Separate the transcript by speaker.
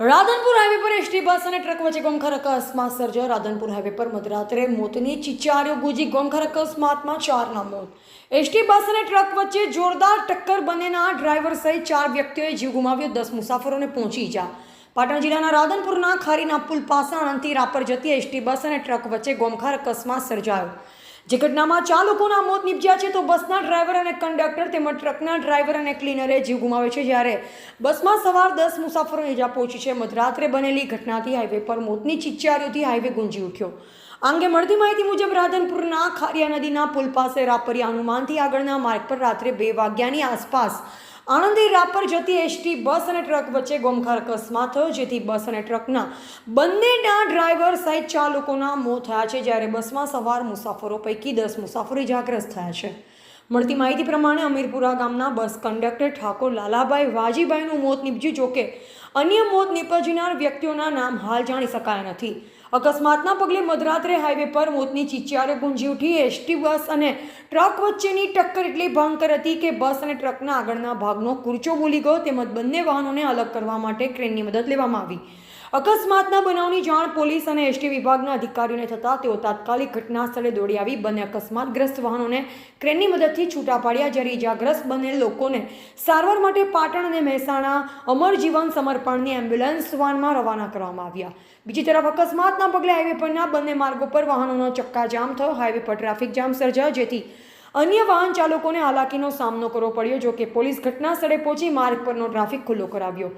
Speaker 1: Radhanpur highway પર ST bus અને truck વચ્ચે ગોમખર અકસ્માત સર્જાયો. રાધનપુર હાઈવે પર મધરાત્રે મોતની ચિચારીઓ ગુજી ગોમખર અકસ્માતમાં ચારના મોત. એસટી બસ અને ટ્રક વચ્ચે જોરદાર ટક્કર બંનેના ડ્રાઈવર સહિત ચાર વ્યક્તિઓએ જીવ ગુમાવ્યો. દસ મુસાફરોને પહોંચી જા પાટણ જિલ્લાના રાધનપુરના ખારીના પુલ પાસે આણંદથી રાપર જતી એસટી બસ અને ટ્રક વચ્ચે ગોમખાર અકસ્માત સર્જાયો. જે ઘટનામાં ચાર લોકોના મોત નીપજ્યા છે, તો બસના ડ્રાઈવર અને કંડક્ટર તેમજ ટ્રકના ડ્રાઈવર અને ક્લીનરે જીવ ગુમાવ્યો છે. જ્યારે બસમાં સવાર દસ મુસાફરોને ઇજા પહોંચી છે, મધરાત્રે બનેલી ઘટનાથી હાઈવે પર મોતની ચિચ્ચારીઓથી હાઈવે ગુંજી ઉઠ્યો. આ અંગે મળતી માહિતી મુજબ રાધનપુરના ખારિયા નદીના પુલ પાસે રાપરિયા હનુમાનથી આગળના માર્ગ પર રાત્રે બે વાગ્યાની આસપાસ આણંદી રાપર જતી એસટી બસ અને ટ્રક વચ્ચે ગોમખાર અકસ્માત થયો, જેથી બસ અને ટ્રકના બંનેના ડ્રાઈવર સહિત ચાર લોકોના મોત થયા છે, જ્યારે બસમાં સવાર મુસાફરો પૈકી દસ મુસાફરો ઇજાગ્રસ્ત થયા છે. મળતી માહિતી પ્રમાણે અમીરપુરા ગામના બસ કંડક્ટર ઠાકોર લાલાભાઈ વાજીભાઈનું મોત નીપજ્યું જોકે અન્ય મોત નીપજનાર વ્યક્તિઓના નામ હાલ જાણી શકાયા નથી. અકસ્માતના પગલે મધરાત્રે હાઈવે પર મોતની ચિચિયારો ગુંજી ઉઠી એસટી બસ અને ટ્રક વચ્ચેની ટક્કર એટલી ભયંકર હતી કે બસ અને ટ્રકના આગળના ભાગનો કુરચો બોલી ગયો, તેમજ બંને વાહનોને અલગ કરવા માટે ક્રેનની મદદ લેવામાં આવી. અકસ્માતના બનાવની જાણ પોલીસ અને એસટી વિભાગના અધિકારીઓને થતાં તેઓ તાત્કાલિક ઘટના સ્થળે દોડી આવી. બંને અકસ્માતગ્રસ્ત વાહનોને ક્રેનની મદદથી છૂટા પાડ્યા, જ્યારે ઇજાગ્રસ્ત બનેલ લોકોને સારવાર માટે પાટણ અને મહેસાણા અમર જીવન સમર્પણની એમ્બ્યુલન્સ વાનમાં રવાના કરવામાં આવ્યા. બીજી તરફ અકસ્માતના પગલે હાઈવે પરના બંને માર્ગો પર વાહનોનો ચક્કાજામ થયો. હાઈવે પર ટ્રાફિક જામ સર્જાયો, જેથી અન્ય વાહન ચાલકોને હાલાકીનો સામનો કરવો પડ્યો જો કે પોલીસ ઘટના સ્થળે પહોંચી માર્ગ પરનો ટ્રાફિક ખુલ્લો કરાવ્યો.